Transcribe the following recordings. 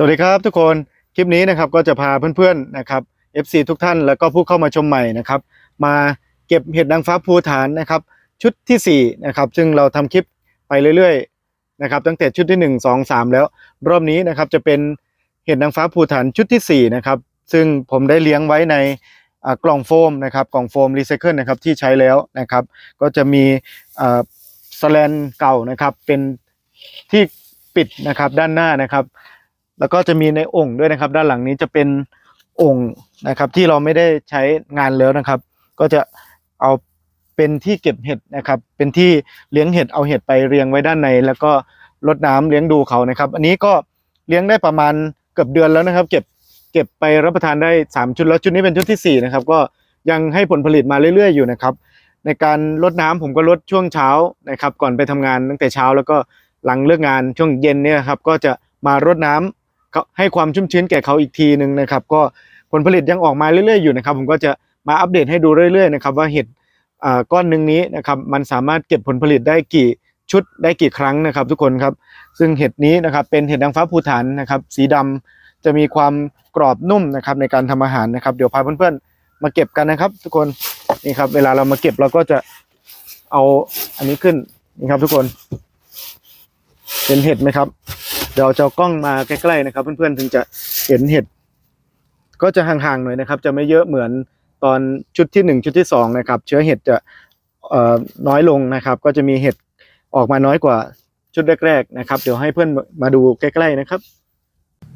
สวัสดีครับทุกคนคลิปนี้นะครับก็จะพาเพื่อนๆนะครับ FC ทุกท่านแล้วก็ผู้เข้ามาชมใหม่นะครับมาเก็บเห็ดนางฟ้าภูฐานนะครับชุดที่4นะครับซึ่งเราทำคลิปไปเรื่อยๆนะครับตั้งแต่ชุดที่ 1 2 3 แล้วรอบนี้นะครับจะเป็นเห็ดนางฟ้าภูฐานชุดที่4นะครับซึ่งผมได้เลี้ยงไว้ในกล่องโฟมนะครับกล่องโฟมรีไซเคิลนะครับที่ใช้แล้วนะครับก็จะมีสแลนเก่านะครับเป็นที่ปิดนะครับด้านหน้านะครับ แล้วก็จะมีในโอ่งด้วยนะครับ ด้านหลังนี้จะเป็นโอ่งนะครับที่เราไม่ได้ใช้งานแล้วนะครับ ก็จะเอาเป็นที่เก็บเห็ดนะครับ เป็นที่เลี้ยงเห็ดเอาเห็ดไปเรียงไว้ด้านใน แล้วก็รดน้ำเลี้ยงดูเขานะครับ อันนี้ก็เลี้ยงได้ประมาณเกือบเดือนแล้วนะครับ เก็บเก็บไปรับประทานได้สามชุดแล้วชุดนี้เป็นชุดที่สี่นะครับ ก็ยังให้ผลผลิตมาเรื่อย ๆ อยู่นะครับ ในการรดน้ำผมก็ลดช่วงเช้านะครับ ก่อนไปทำงานตั้งแต่เช้าแล้วก็หลังเลิกงานช่วงเย็นเนี่ยครับก็จะมารดน้ำเขา ให้ความชุ่มชื้นแก่เขาอีกทีหนึ่งนะครับ ก็ผลผลิตยังออกมาเรื่อยๆอยู่นะครับ ผมก็จะมาอัปเดตให้ดูเรื่อยๆนะครับว่าเห็ดอ่าก้อนหนึ่งนี้นะครับมันสามารถเก็บผลผลิตได้กี่ชุดได้กี่ครั้งนะครับ ทุกคนครับ ซึ่งเห็ดนี้นะครับเป็นเห็ดนางฟ้าภูฐานนะครับ สีดำจะมีความกรอบนุ่มนะครับในการทำอาหารนะครับ เดี๋ยวพาเพื่อนๆมาเก็บกันนะครับ ทุกคนนี่ครับ เวลาเรามาเก็บเราก็จะเอาอันนี้ขึ้นนี่ครับ ทุกคนเห็นเห็ดไหมครับ ดี๋ยวจะเอากล้องมาใกล้ๆนะครับ เพื่อนๆถึงจะเห็นเห็ด ก็จะห่างๆหน่อยนะครับ จะไม่เยอะเหมือนตอนชุดที่หนึ่งชุดที่สองนะครับ เชื้อเห็ดจะน้อยลงนะครับ ก็จะมีเห็ดออกมาน้อยกว่าชุดแรกๆนะครับ เดี๋ยวให้เพื่อนมาดูใกล้ๆนะครับ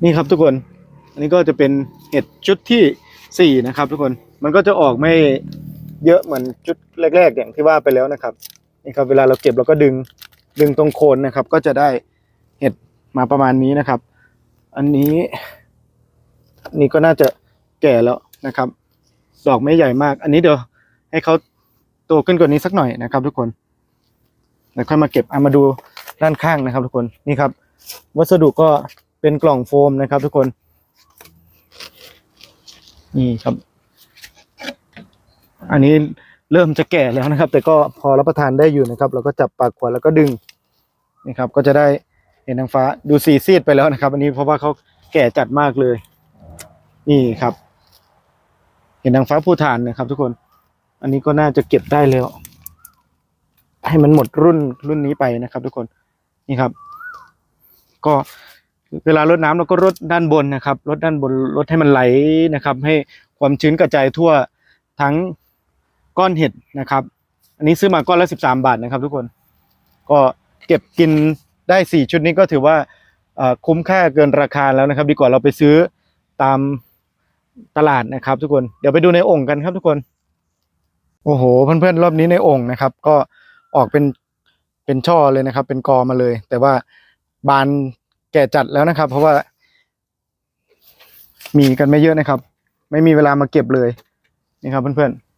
นี่ครับทุกคน อันนี้ก็จะเป็นเห็ดชุดที่สี่นะครับ ทุกคนมันก็จะออกไม่เยอะเหมือนชุดแรก ๆ อย่างที่ว่าไปแล้วนะครับนี่ครับเวลาเราเก็บเราก็ดึงดึงตรงโคนนะครับ ก็จะได้เห็ด มาประมาณนี้นะครับ อันนี้นี่ก็น่าจะแก่แล้วนะครับ ดอกไม่ใหญ่มาก อันนี้เดี๋ยวให้เขาโตขึ้นกว่านี้สักหน่อยนะครับ ทุกคนแล้วค่อยมาเก็บเอามาดูด้านข้างนะครับ ทุกคนนี่ครับ วัสดุก็เป็นกล่องโฟมนะครับ ทุกคน นี่ครับ อันนี้เริ่มจะแก่แล้วนะครับ แต่ก็พอรับประทานได้อยู่นะครับ เราก็จับปากขวดแล้วก็ดึงนี่ครับ ก็จะได้ เห็นนางฟ้าดูสีซีดไปแล้วนะครับ อันนี้เพราะว่าเขาแก่จัดมากเลย นี่ครับ เห็นนางฟ้าผู้ทานนะครับ ทุกคน อันนี้ก็น่าจะเก็บได้แล้ว ให้มันหมดรุ่นรุ่นนี้ไปนะครับ ทุกคนนี่ครับ ก็เวลารดน้ำเราก็รดด้านบนนะครับรดด้านบนรดให้มันไหลนะครับ ให้ความชื้นกระจายทั่วทั้งก้อนเห็ดนะครับ อันนี้ซื้อมาก้อนละสิบสามบาทนะครับ ทุกคน ก็เก็บกิน ได้สี่ชุดนี้ก็ถือว่าคุ้มค่าเกินราคาแล้วนะครับ ดีกว่าเราไปซื้อตามตลาดนะครับ ทุกคนเดี๋ยวไปดูในโอ่งกันครับทุกคน โอ้โห เพื่อนๆรอบนี้ในโอ่งนะครับ ก็ออกเป็นเป็นช่อเลยนะครับ เป็นกอมาเลย แต่ว่าบานแก่จัดแล้วนะครับ เพราะว่า มีกันไม่เยอะนะครับ ไม่มีเวลามาเก็บเลยนี่ครับเพื่อนๆ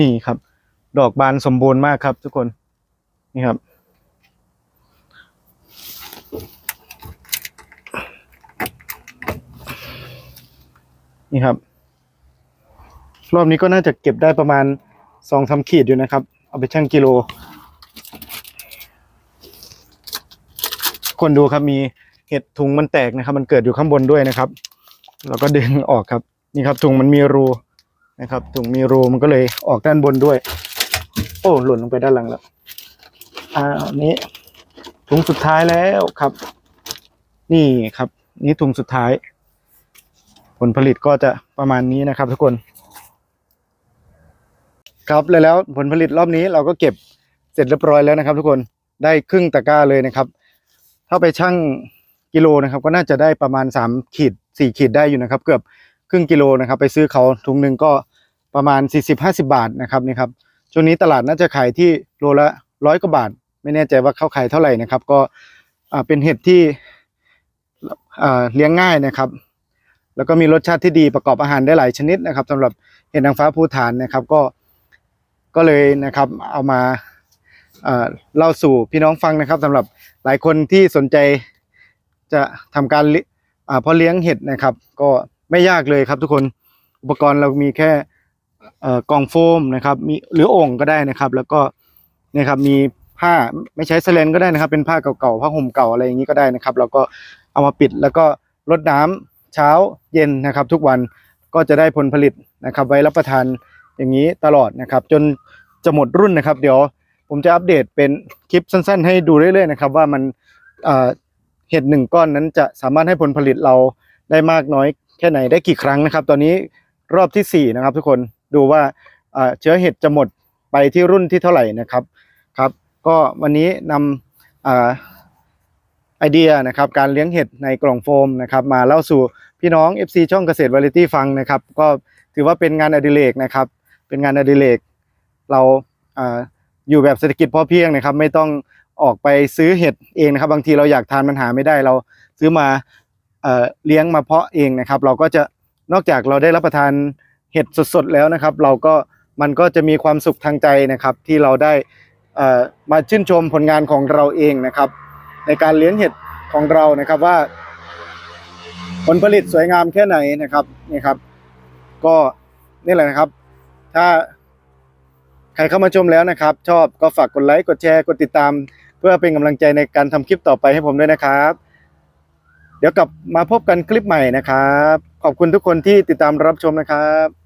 นี่ครับ ดอกบานสมบูรณ์มากครับ ทุกคนนี่ครับ นี่ครับ รอบนี้ก็น่าจะเก็บได้ประมาณสองสามขีดอยู่นะครับ เอาไปชั่งกิโล คนดูครับมีเห็ดถุงมันแตกนะครับ มันเกิดอยู่ข้างบนด้วยนะครับ แล้วก็ดึงออกครับ นี่ครับถุงมันมีรู นะครับถุงมีรูมันก็เลยออกด้านบนด้วย โอ้หล่นลงไปด้านหลังแล้วอ่านี้ถุงสุดท้ายแล้วครับ นี่ครับ นี่ถุงสุดท้าย ผลผลิตก็จะประมาณนี้นะครับ ทุกคน ครับแล้วแล้วผลผลิตรอบนี้เราก็เก็บเสร็จเรียบร้อยแล้วนะครับ ทุกคนได้ครึ่งตะกร้าเลยนะครับ ถ้าไปชั่งกิโลนะครับ ก็น่าจะได้ประมาณสามขีดสี่ขีดได้อยู่นะครับ เกือบครึ่งกิโลนะครับ ไปซื้อเขาถุงหนึ่งก็ ประมาณสี่สิบห้าสิบาทนะครับนี่ครับช่วงนี้ตลาดน่าจะขายที่โลละร้อยกว่าบาท ไม่แน่ใจว่าเขาขายเท่าไหร่นะครับ ก็เป็นเห็ดที่เลี้ยงง่ายนะครับ แล้วก็มีรสชาติที่ดีประกอบอาหารได้หลายชนิดนะครับสำหรับเห็ดนางฟ้าภูฐานนะครับก็ก็เลยนะครับเอามาเล่าสู่พี่น้องฟังนะครับสำหรับหลายคนที่สนใจจะทำการเลี้ยอ่าเพาะเลี้ยงเห็ดนะครับ ก็ไม่ยากเลยครับทุกคนอุปกรณ์เรามีแค่ กล่องโฟมนะครับมีหรือโอ่งก็ได้นะครับ แล้วก็นี่ครับมีผ้าไม่ใช้สแลนก็ได้นะครับ เป็นผ้าเก่าๆผ้าห่มเก่าอะไรอย่างนี้ก็ได้นะครับเราก็เอามาปิดแล้วก็รดน้ำเช้าเย็นนะครับ ทุกวันก็จะได้ผลผลิตนะครับ ไว้รับประทานอย่างนี้ตลอดนะครับ จนจะหมดรุ่นนะครับ เดี๋ยวผมจะอัปเดตเป็นคลิปสั้น ๆ ให้ดูเรื่อยๆนะครับ ว่ามันเอ่อเห็ดหนึ่งก้อนนั้นจะสามารถให้ผลผลิตเราได้มากน้อยแค่ไหนได้กี่ครั้งนะครับ ตอนนี้รอบที่สี่นะครับทุกคน ดูว่าเชื้อเห็ดจะหมดไปที่รุ่นที่เท่าไหร่นะครับครับ ก็วันนี้นำไอเดียนะครับการเลี้ยงเห็ดในกล่องโฟมนะครับมาเล่าสู่พี่น้อง FC ช่องเกษตรวาไรตี้ฟังนะครับ ก็ถือว่าเป็นงานอดิเรกนะครับ เป็นงานอดิเรกเราออยู่แบบเศรษฐกิจพอเพียงนะครับ ไม่ต้องออกไปซื้อเห็ดเองนะครับ บางทีเราอยากทานมันหาไม่ได้เราซื้อมาเอเลี้ยงมาเพาะเองนะครับ เราก็จะนอกจากเราได้รับประทาน เห็ดสดๆแล้วนะครับ เราก็มันก็จะมีความสุขทางใจนะครับ ที่เราได้อ่อมาชื่นชมผลงานของเราเองนะครับ ในการเลี้ยงเห็ดของเรานะครับว่า ผลผลิตสวยงามแค่ไหนนะครับนี่ครับ ก็นี่แหละนะครับ ถ้าใครเข้ามาชมแล้วนะครับ ชอบก็ฝากกดไลค์กดแชร์กดติดตาม เพื่อเป็นกำลังใจในการทำคลิปต่อไปให้ผมด้วยนะครับ เดี๋ยวกลับมาพบกันคลิปใหม่นะครับ ขอบคุณทุกคนที่ติดตามรับชมนะครับ